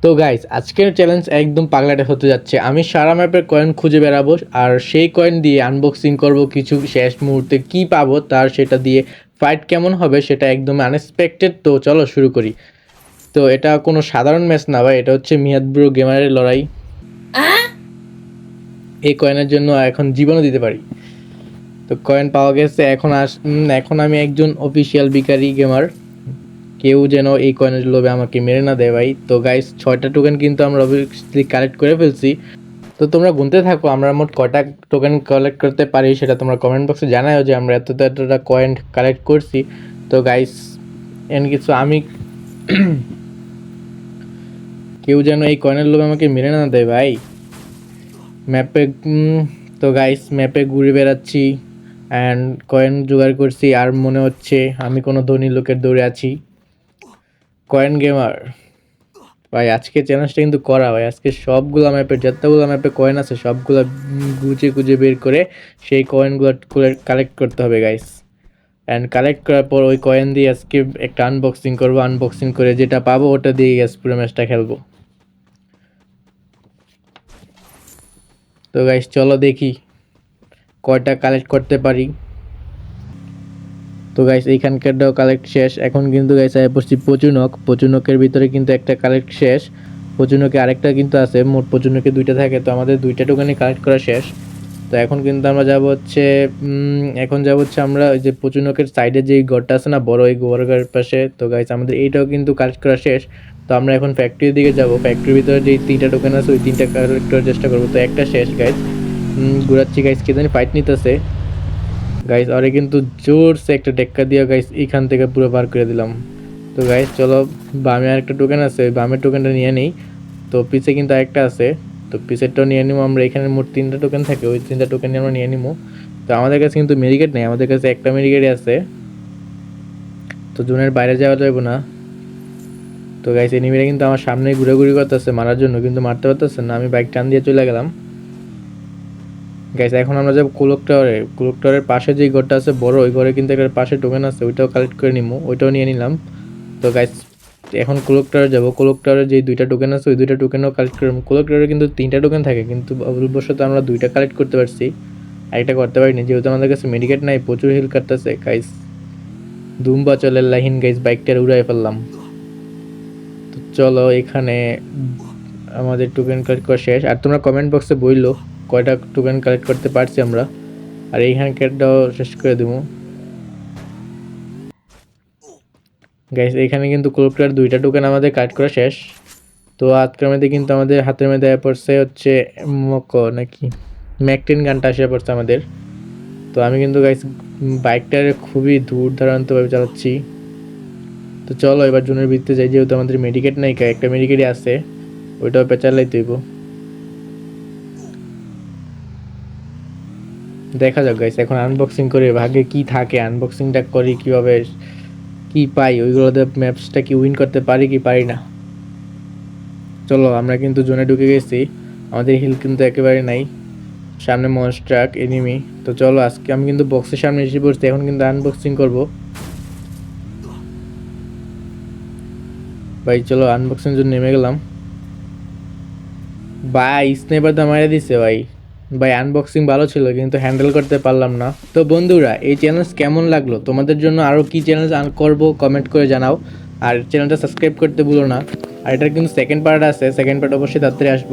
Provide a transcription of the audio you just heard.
তো গাইস আজকের চ্যালেঞ্জ একদম পাগলাটে হতে যাচ্ছে। আমি সারা ম্যাপের কয়েন খুঁজে বেড়াবো আর সেই কয়েন দিয়ে আনবক্সিং করব কিছু শেষ মুহূর্তে কি পাবো তার সেটা দিয়ে ফাইট কেমন হবে সেটা একদম আনএক্সপেক্টেড তো চলো শুরু করি। তো এটা কোনো সাধারণ ম্যাচ না ভাই এটা হচ্ছে মিয়াদ ব্রো গেমারের লড়াই। এই কয়েনের জন্য এখন জীবনও দিতে পারি। তো কয়েন পাওয়া গেছে এখন আস এখন আমি একজন অফিসিয়াল বিকারি গেমার কেউ যেন এই কয়েনের লোভে আমাকে মেরে না দেয় ভাই। তো গাইস ছয়টা টোকেন কিন্তু আমরা অবভিয়াসলি কালেক্ট করে ফেলছি। তো তোমরা গুনতে থাকো, আমরা মোট কটা টোকেন কালেক্ট করতে পারি সেটা তোমরা কমেন্ট বক্সে জানাও যে আমরা এতটা এতটা কয়েন কালেক্ট করছি। তো গাইস এন কিছু আমি কেউ যেন এই কয়েনের লোভে আমাকে মেরে না দেয় ভাই। ম্যাপে তো গাইস ম্যাপে ঘুরে বেড়াচ্ছি। অ্যান্ড কয়েন জোগাড় করছি, আর মনে হচ্ছে আমি কোনো ধনী লোকের দৌড়ে আছি। কয়েন গেমার ভাই, আজকে চ্যালেঞ্জটা কিন্তু করা, ভাই। আজকে সবগুলো ম্যাপে যতগুলো ম্যাপে কয়েন আছে, সবগুলো গুজে গুজে বের করে সেই কয়েনগুলো কালেক্ট করতে হবে গাইস অ্যান্ড কালেক্ট করার পর ওই কয়েন দিয়ে আজকে একটা আনবক্সিং করব। আনবক্সিং করে যেটা পাবো, ওটা দিয়ে গ্যাস পুরো ম্যাচটা খেলব। তো গাইস চলো দেখি কয়টা কালেক্ট করতে পারি। তো গাইস এইখানকারটাও কালেক্ট শেষ। এখন কিন্তু গাইস আয় পড়ছি পচুনক। পচুনকের ভিতরে কিন্তু একটা কালেক্ট শেষ। পচুনকে আরেকটা কিন্তু আছে, মোট পচুনকে দুইটা থাকে, তো আমাদের দুইটা টোকেনই কালেক্ট করা শেষ। তো এখন কিন্তু আমরা যাব হচ্ছে এখন যাব হচ্ছে আমরা ওই যে পচুনকের সাইডে যে ঘরটা আছে না, বড় ওই ঘরের পাশে। তো গাইস আমাদের এইটাও কিন্তু কালেক্ট করা শেষ। তো আমরা এখন ফ্যাক্টরির দিকে যাব। ফ্যাক্টরির ভিতরে যে তিনটা টোকেন আছে, ওই তিনটা কালেক্ট করার চেষ্টা করব। তো একটা শেষ গাইস ঘুরাচ্ছি গাইস কে জানি ফাইট নিতেছে। গাইস আরে কিন্তু জোরসে একটা ডেক্কা দিয়ে গাইস এইখান থেকে পুরো বার করে দিলাম। তো গাইস চলো, বামে আরেকটা টোকেন আছে বামের টোকেনটা নিয়ে নিই। তো পিছে কিন্তু আরেকটা আছে, তো পিছেরটাও নিয়ে নিবো, আমরা এখানে মোট তিনটা টোকেন থাকে, ওই তিনটা টোকেন আমরা নিয়ে নিবো। তো আমাদের কাছে কিন্তু মেডিকেট নেই, আমাদের কাছে একটা মেডিকেটই আছে। তো জোনের বাইরে যাওয়া যাবে না। তো গাইস এনিমিরা কিন্তু আমার সামনে ঘুরাঘুরি করতেছে, মারার জন্য, কিন্তু মারতে পারতেছে না, আমি বাইক টান দিয়ে চলে গেলাম। গাইস এখন আমরা যাব কুলক টাওয়ারে টাওয়ারের পাশে যে ঘরটা আছে বড়, ওই ঘরে কিন্তু একটা পাশে টোকেন আছে, ওইটাও কালেক্ট করে নিবো ওইটাও নিয়ে নিলাম। তো গাইস এখন কুলক টাওয়ারে যাব। কুলক টাওয়ারে যে দুইটা টোকেন আছে, ওই দুইটা টোকেনও কালেক্ট করে নেব টাওয়ারে কিন্তু তিনটা টোকেন থাকে, কিন্তু ভুলবশত আমরা দুইটা কালেক্ট করতে পারছি। একটা করতে পারিনি, যেহেতু আমাদের কাছে মেডিকেট নাই, প্রচুর হিল কাটতেছে গাইস দুম্বা চলে লাহিন গাইস বাইকটা উড়াই ফেললাম। তো চলো এখানে আমাদের টোকেন কালেক্ট করা শেষ। আর তোমরা কমেন্ট বক্সে বলল কয়টা টোকেন কালেক্ট করতে পারছি আমরা? আর এইখানকারটাও শেষ করে দেবো। গাইস এখানে কিন্তু ক্লোপটার দুইটা টোকেন আমাদের কালেক্ট করা শেষ। তো আজকের মধ্যে কিন্তু আমাদের হাতের মধ্যে পড়ছে হচ্ছে মক নাকি? ম্যাকটেন গানটা আসে পড়ছে আমাদের। তো আমি কিন্তু গাইস বাইকটার খুবই দূর ধারান্তভাবে চালাচ্ছি। তো চলো এবার জুনের ভিত্তিতে যাই, যেহেতু আমাদের মেডিকেট নাই, একটা মেডিকেটই আছে। ওইটাও পেঁচালাই তৈব। দেখা যাক গাইস এখন আনবক্সিং করে ভাগে কি থাকে আনবক্সিংটা করি কীভাবে, কি পাই, ওইগুলোতে ম্যাপসটা কি উইন করতে পারি কি পারি না। চলো, আমরা কিন্তু জোনে ঢুকে গেছি, আমাদের হিল কিন্তু একেবারে নাই, সামনে মনস্ট্রাক এনিমি তো চলো, আজকে আমি কিন্তু বক্সের সামনে এসে পড়ছি, এখন কিন্তু আনবক্সিং করব। ভাই, চলো আনবক্সিং জন্য নেমে গেলাম। ভাই স্নেপার তো মারা দিছে, ভাই। ভাই আনবক্সিং ভালো ছিল, কিন্তু হ্যান্ডেল করতে পারলাম না। তো বন্ধুরা, এই চ্যালেঞ্জ কেমন লাগল? তোমাদের জন্য আরও কি চ্যালেঞ্জ করব কমেন্ট করে জানাও। আর চ্যানেলটা সাবস্ক্রাইব করতে ভুলো না। আর এটার কিন্তু সেকেন্ড পার্ট আছে সেকেন্ড পার্ট অবশ্যই তাড়াতাড়ি আসব।